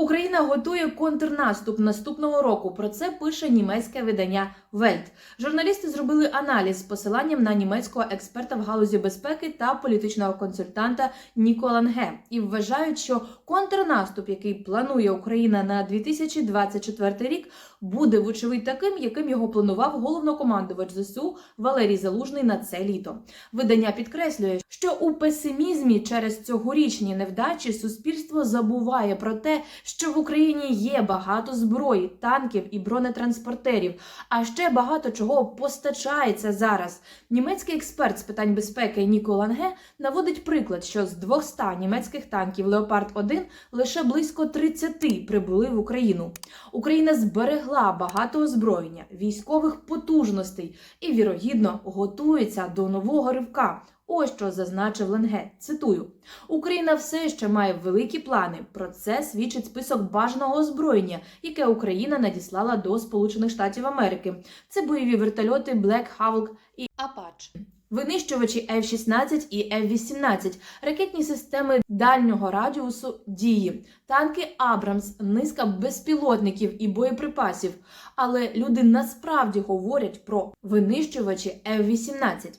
Україна готує контрнаступ наступного року. Про це пише німецьке видання Welt. Журналісти зробили аналіз з посиланням на німецького експерта в галузі безпеки та політичного консультанта Ніколан Ге і вважають, що контрнаступ, який планує Україна на 2024 рік, буде вочевидь таким, яким його планував головнокомандувач ЗСУ Валерій Залужний на це літо. Видання підкреслює, що у песимізмі через цьогорічні невдачі суспільство забуває про те, що в Україні є багато зброї, танків і бронетранспортерів, а ще багато чого постачається зараз. Німецький експерт з питань безпеки Ніко Ланге наводить приклад, що з 200 німецьких танків Леопард 1 лише близько 30 прибули в Україну. Україна зберегла багато озброєння, військових потужностей і, вірогідно, готується до нового ривка. Ось що зазначив Ленге. Цитую: Україна все ще має великі плани. Про це свідчить список бажаного озброєння, яке Україна надіслала до Сполучених Штатів Америки. Це бойові вертольоти Black Hawk і Apache. Винищувачі F-16 і F-18, ракетні системи дальнього радіусу дії, танки Абрамс, низка безпілотників і боєприпасів. Але люди насправді говорять про винищувачі F-18.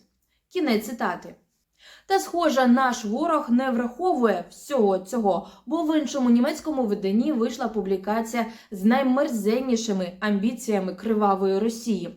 Кінець цитати. Та, схоже, наш ворог не враховує всього цього, бо в іншому німецькому виданні вийшла публікація з наймерзеннішими амбіціями кривавої Росії.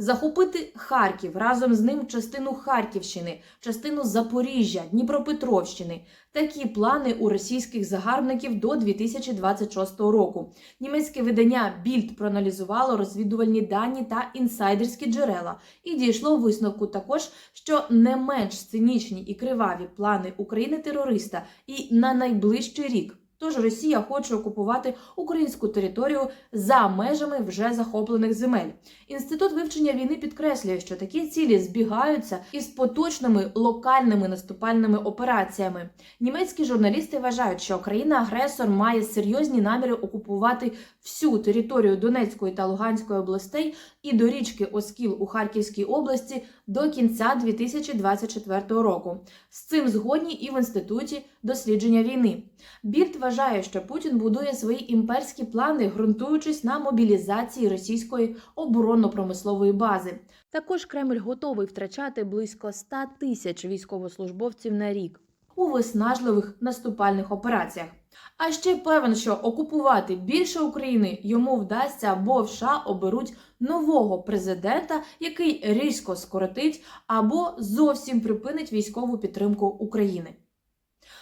Захопити Харків разом з ним частину Харківщини, частину Запоріжжя, Дніпропетровщини. Такі плани у російських загарбників до 2026 року. Німецьке видання Більд проаналізувало розвідувальні дані та інсайдерські джерела і дійшло висновку також, що не менш цинічні і криваві плани України терориста і на найближчий рік. Тож Росія хоче окупувати українську територію за межами вже захоплених земель. Інститут вивчення війни підкреслює, що такі цілі збігаються із поточними локальними наступальними операціями. Німецькі журналісти вважають, що країна-агресор має серйозні наміри окупувати всю територію Донецької та Луганської областей і до річки Оскіл у Харківській області до кінця 2024 року. З цим згодні і в інституті дослідження війни. Більд вважає, що Путін будує свої імперські плани, ґрунтуючись на мобілізації російської оборонно-промислової бази. Також Кремль готовий втрачати близько 100 тисяч військовослужбовців на рік у виснажливих наступальних операціях. А ще певен, що окупувати більше України йому вдасться, бо в США оберуть нового президента, який різко скоротить або зовсім припинить військову підтримку України.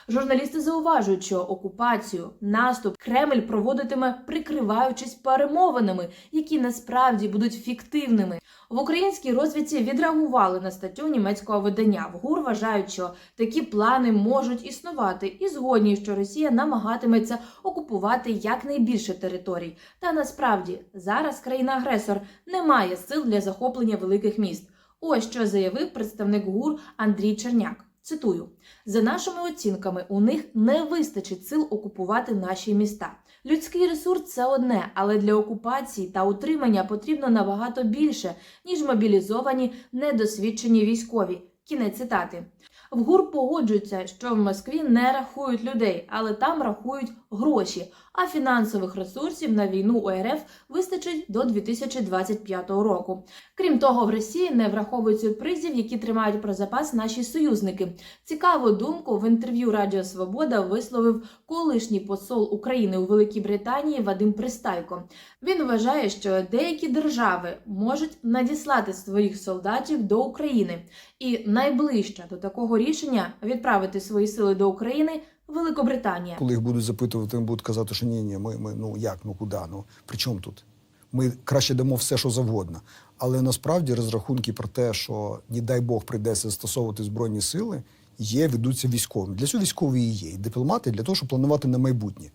Журналісти зауважують, що окупацію, наступ Кремль проводитиме прикриваючись перемовинами, які насправді будуть фіктивними. В українській розвідці відреагували на статтю німецького видання. В ГУР вважають, що такі плани можуть існувати, і згодні, що Росія намагатиметься окупувати якнайбільше територій. Та насправді зараз країна-агресор не має сил для захоплення великих міст. Ось що заявив представник ГУР Андрій Черняк. Цитую: за нашими оцінками, у них не вистачить сил окупувати наші міста. Людський ресурс це одне, але для окупації та утримання потрібно набагато більше, ніж мобілізовані недосвідчені військові. Кінець цитати. В ГУР погоджуються, що в Москві не рахують людей, але там рахують гроші. А фінансових ресурсів на війну УРФ вистачить до 2025 року. Крім того, в Росії не враховують сюрпризів, які тримають про запас наші союзники. Цікаву думку в інтерв'ю Радіо Свобода висловив колишній посол України у Великій Британії Вадим Пристайко. Він вважає, що деякі держави можуть надіслати своїх солдатів до України, і найближче до такого рішення відправити свої сили до України. Великобританія Коли їх будуть запитувати, їм будуть казати, що ні, ні, ми, ми ну як, ну куди? Ну при чому тут? Ми краще дамо все, що завгодно. Але насправді розрахунки про те, що не дай Бог прийдеться застосовувати збройні сили, є, ведуться військовим. Для цього військові і є. І дипломати для того, щоб планувати на майбутнє.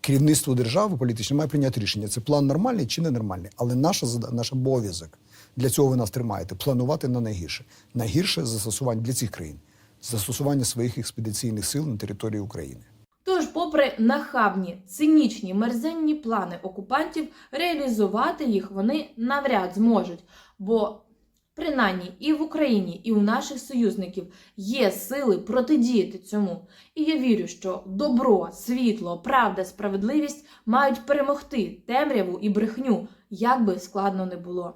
Керівництво держави політичне має прийняти рішення. Це план нормальний чи ненормальний. Але наша наш обов'язок для цього ви нас тримаєте планувати на найгірше. Найгірше застосування для цих країн застосування своїх експедиційних сил на території України. Тож, попри нахабні, цинічні, мерзенні плани окупантів, реалізувати їх вони навряд зможуть, бо Принаймні і в Україні, і у наших союзників є сили протидіяти цьому. І я вірю, що добро, світло, правда, справедливість мають перемогти темряву і брехню, як би складно не було.